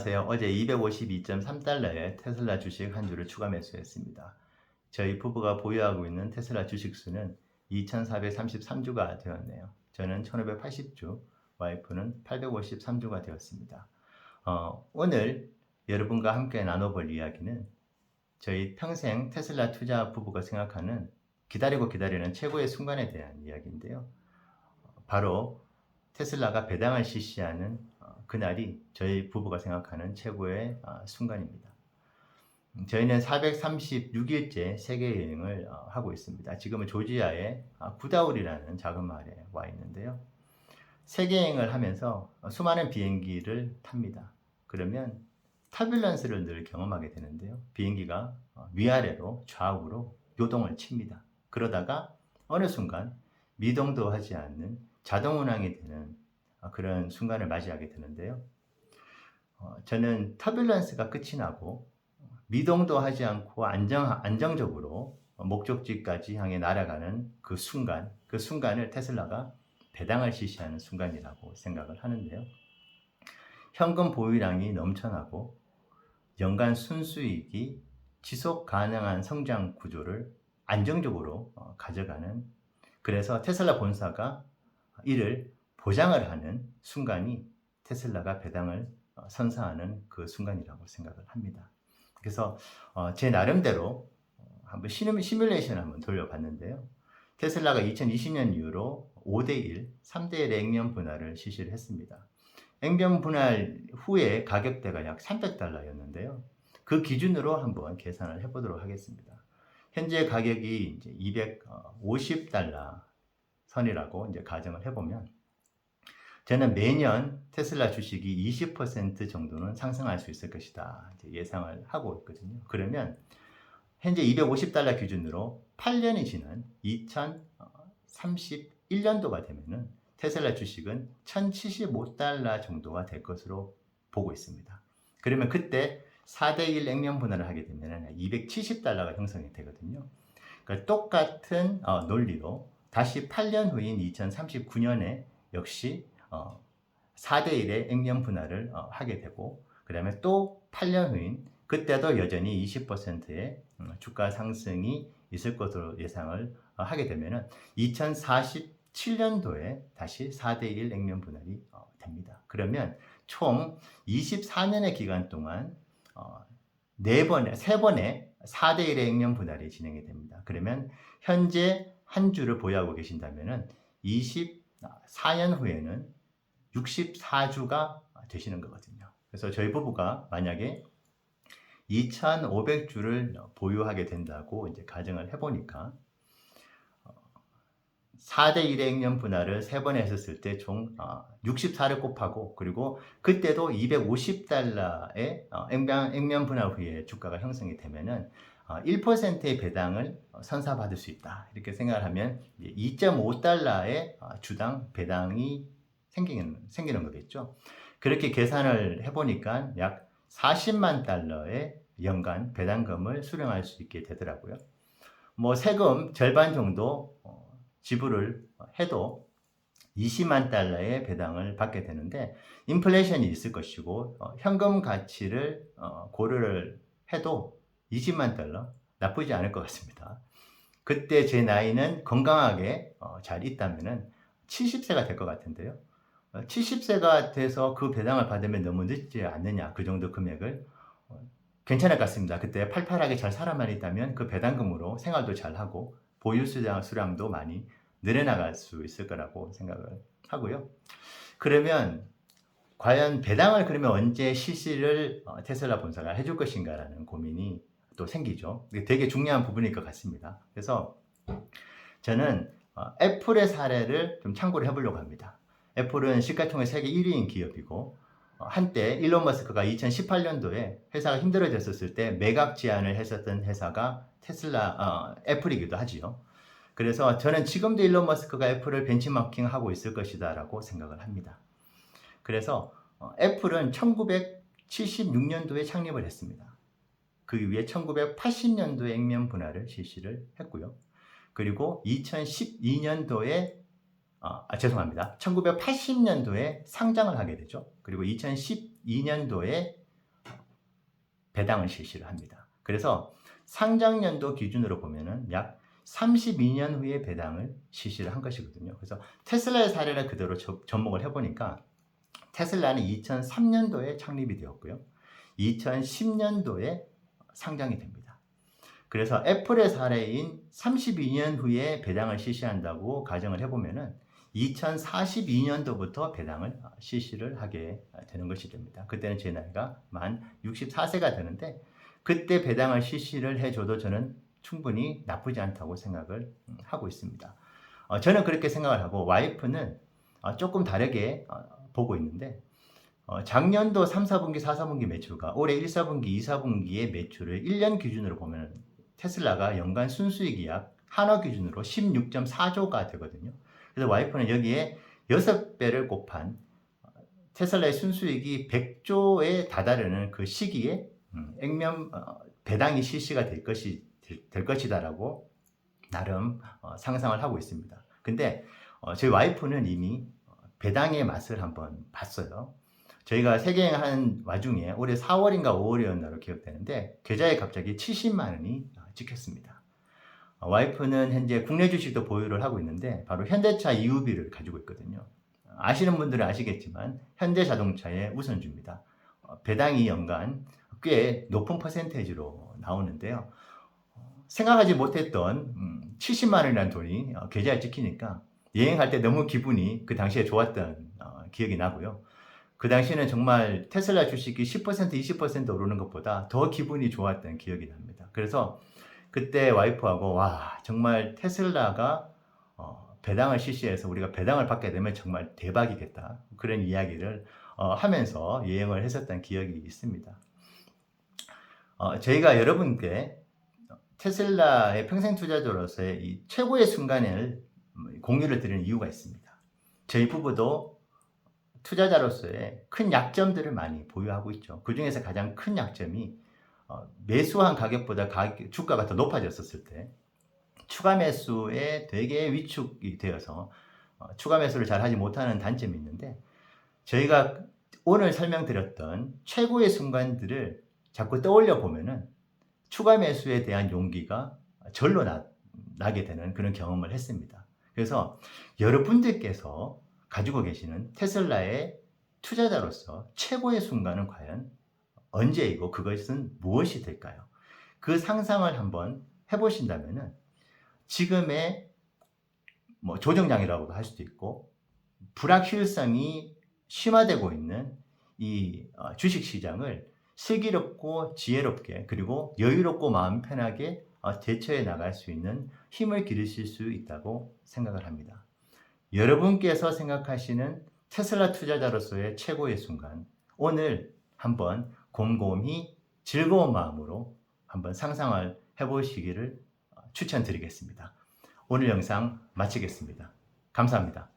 안녕하세요. 어제 252.3달러의 테슬라 주식 한 주를 추가 매수했습니다. 저희 부부가 보유하고 있는 테슬라 주식 수는 2,433주가 되었네요. 저는 1,580주, 와이프는 853주가 되었습니다. 어, 오늘 여러분과 함께 나눠볼 이야기는 저희 평생 테슬라 투자 부부가 생각하는 기다리고 기다리는 최고의 순간에 대한 이야기인데요. 바로 테슬라가 배당을 실시하는 어, 그날이 저희 부부가 생각하는 최고의 어, 순간입니다. 음, 저희는 436일째 세계 여행을 어, 하고 있습니다. 지금은 조지아의 아, 구다울이라는 작은 마을에 와 있는데요. 세계 여행을 하면서 어, 수많은 비행기를 탑니다. 그러면 터뷸런스를 늘 경험하게 되는데요. 비행기가 어, 위아래로 좌우로 요동을 칩니다. 그러다가 어느 순간 미동도 하지 않는 자동 운항이 되는 어, 그런 순간을 맞이하게 되는데요. 어, 저는 터뷸런스가 끝이 나고 미동도 하지 않고 안정, 안정적으로 목적지까지 향해 날아가는 그 순간, 그 순간을 테슬라가 배당을 실시하는 순간이라고 생각을 하는데요. 현금 보유량이 넘쳐나고 연간 순수익이 지속 가능한 성장 구조를 안정적으로 어, 가져가는 그래서 테슬라 본사가 이를 보장을 하는 순간이 테슬라가 배당을 어, 선사하는 그 순간이라고 생각을 합니다. 그래서 어, 제 나름대로 어, 한번 시뮬- 시뮬레이션을 한번 돌려봤는데요. 테슬라가 2020년 이후로 5대1, 3대1 액면 분할을 실시를 했습니다. 액면 분할 후에 가격대가 약 300달러였는데요. 그 기준으로 한번 계산을 해보도록 하겠습니다. 현재 가격이 이제 250달러 선이라고 이제 가정을 해보면 저는 매년 테슬라 주식이 20% 정도는 상승할 수 있을 것이다 예상을 하고 있거든요. 그러면 현재 250달러 기준으로 8년이 지난 2031년도가 되면은 테슬라 주식은 1075달러 정도가 될 것으로 보고 있습니다. 그러면 그때 4대1 액면 분할을 하게 되면 270달러가 형성이 되거든요. 그러니까 똑같은 어, 논리로 다시 8년 후인 2039년에 역시 어, 4대 1의 액면 분할을 어, 하게 되고 그 다음에 또 8년 후인 그때도 여전히 20%의 음, 주가 상승이 있을 것으로 예상을 어, 하게 되면 2047년도에 다시 4대 1 액면 분할이 어, 됩니다. 그러면 총 24년의 기간 동안 어, 네 번에 세 번의 4대 1의 액면 분할이 진행이 됩니다. 그러면 현재 한 주를 보유하고 계신다면은 24년 후에는 64주가 되시는 거거든요. 그래서 저희 부부가 만약에 2,500주를 보유하게 된다고 이제 가정을 해보니까 4대 1의 액면 분할을 세번 했었을 때 총 64를 곱하고 그리고 그때도 250달러의 액면, 액면 분할 후에 주가가 형성이 되면은 1%의 배당을 선사받을 수 있다. 이렇게 생각을 하면 2.5달러의 주당 배당이 생기는, 생기는 거겠죠. 그렇게 계산을 해보니까 약 40만 달러의 연간 배당금을 수령할 수 있게 되더라고요. 뭐 세금 절반 정도 어, 지불을 해도 20만 달러의 배당을 받게 되는데 인플레이션이 있을 것이고 어, 현금 가치를 어, 고려를 해도 20만 달러 나쁘지 않을 것 같습니다. 그때 제 나이는 건강하게 어, 잘 있다면은 70세가 될 것 같은데요. 70세가 돼서 그 배당을 받으면 너무 늦지 않느냐 그 정도 금액을 어, 괜찮을 것 같습니다. 그때 팔팔하게 잘 살아만 있다면 그 배당금으로 생활도 잘 하고 보유 수량 수량도 많이 늘어나갈 수 있을 거라고 생각을 하고요. 그러면 과연 배당을 그러면 언제 실시를 어, 테슬라 본사가 해줄 것인가라는 고민이 또 생기죠. 되게 중요한 부분일 것 같습니다. 그래서 저는 어, 애플의 사례를 좀 참고를 해보려고 합니다. 애플은 시가총액 세계 1위인 기업이고 어, 한때 일론 머스크가 2018년도에 회사가 힘들어졌었을 때 매각 제안을 했었던 회사가 테슬라, 어, 애플이기도 하지요. 그래서 저는 지금도 일론 머스크가 애플을 벤치마킹 하고 있을 것이다라고 생각을 합니다. 그래서 어, 애플은 1976년도에 창립을 했습니다. 그 위에 1980년도에 액면 분할을 실시를 했고요. 그리고 2012년도에 아, 아, 죄송합니다. 1980년도에 상장을 하게 되죠. 그리고 2012년도에 배당을 실시를 합니다. 그래서 상장연도 기준으로 보면은 약 32년 후에 배당을 실시를 한 것이거든요. 그래서 테슬라의 사례를 그대로 저- 접목을 해보니까 테슬라는 2003년도에 창립이 되었고요. 2010년도에 상장이 됩니다. 그래서 애플의 사례인 32년 후에 배당을 실시한다고 가정을 해보면은 2042년도부터 배당을 실시를 하게 되는 것이 됩니다. 그때는 제 나이가 만 64세가 되는데 그때 배당을 실시를 해줘도 저는 충분히 나쁘지 않다고 생각을 음, 하고 있습니다. 어, 저는 그렇게 생각을 하고 와이프는 어, 조금 다르게 어, 보고 있는데 어, 작년도 3, 4분기, 4, 4분기 매출과 올해 1, 4분기, 2, 4분기의 매출을 1년 기준으로 보면 테슬라가 연간 순수익이 약 한화 기준으로 16.4조가 되거든요. 그래서 와이프는 여기에 6배를 곱한 어, 테슬라의 순수익이 100조에 다다르는 그 시기에 음, 액면 어, 배당이 실시가 될 것이 될, 될 것이다라고 나름 어, 상상을 하고 있습니다. 근데 어, 저희 와이프는 이미 어, 배당의 맛을 한번 봤어요. 저희가 세계여행한 와중에 올해 4월인가 5월이었나로 기억되는데 계좌에 갑자기 70만 원이 어, 찍혔습니다. 어, 와이프는 현재 국내 주식도 보유를 하고 있는데 바로 현대차 EUB를 가지고 있거든요. 아시는 분들은 아시겠지만 현대자동차의 우선주입니다. 어, 배당이 연간 꽤 높은 퍼센테이지로 나오는데요. 어, 생각하지 못했던 음, 70만 원이라는 돈이 어, 계좌에 찍히니까 여행할 때 너무 기분이 그 당시에 좋았던 어, 기억이 나고요. 그 당시에는 정말 테슬라 주식이 10% 20% 오르는 것보다 더 기분이 좋았던 기억이 납니다. 그래서 그때 와이프하고 와 정말 테슬라가 어, 배당을 실시해서 우리가 배당을 받게 되면 정말 대박이겠다 그런 이야기를 어, 하면서 여행을 했었던 기억이 있습니다. 어, 저희가 여러분께 테슬라의 평생 투자자로서의 이 최고의 순간을 음, 공유를 드리는 이유가 있습니다. 저희 부부도 투자자로서의 큰 약점들을 많이 보유하고 있죠. 그 중에서 가장 큰 약점이 어, 매수한 가격보다 가격, 주가가 더 높아졌었을 때 추가 매수에 되게 위축이 되어서 어, 추가 매수를 잘 하지 못하는 단점이 있는데 저희가 오늘 설명드렸던 최고의 순간들을 자꾸 떠올려 보면은 추가 매수에 대한 용기가 절로 나, 나게 되는 그런 경험을 했습니다. 그래서 여러분들께서 가지고 계시는 테슬라의 투자자로서 최고의 순간은 과연 언제이고 그것은 무엇이 될까요? 그 상상을 한번 해보신다면은 지금의 뭐 조정량이라고도 할 수도 있고 불확실성이 심화되고 있는 이 어, 주식 시장을 슬기롭고 지혜롭게 그리고 여유롭고 마음 편하게 어, 대처해 나갈 수 있는 힘을 기르실 수 있다고 생각을 합니다. 여러분께서 생각하시는 테슬라 투자자로서의 최고의 순간 오늘 한번 곰곰이 즐거운 마음으로 한번 상상을 해보시기를 추천드리겠습니다. 오늘 영상 마치겠습니다. 감사합니다.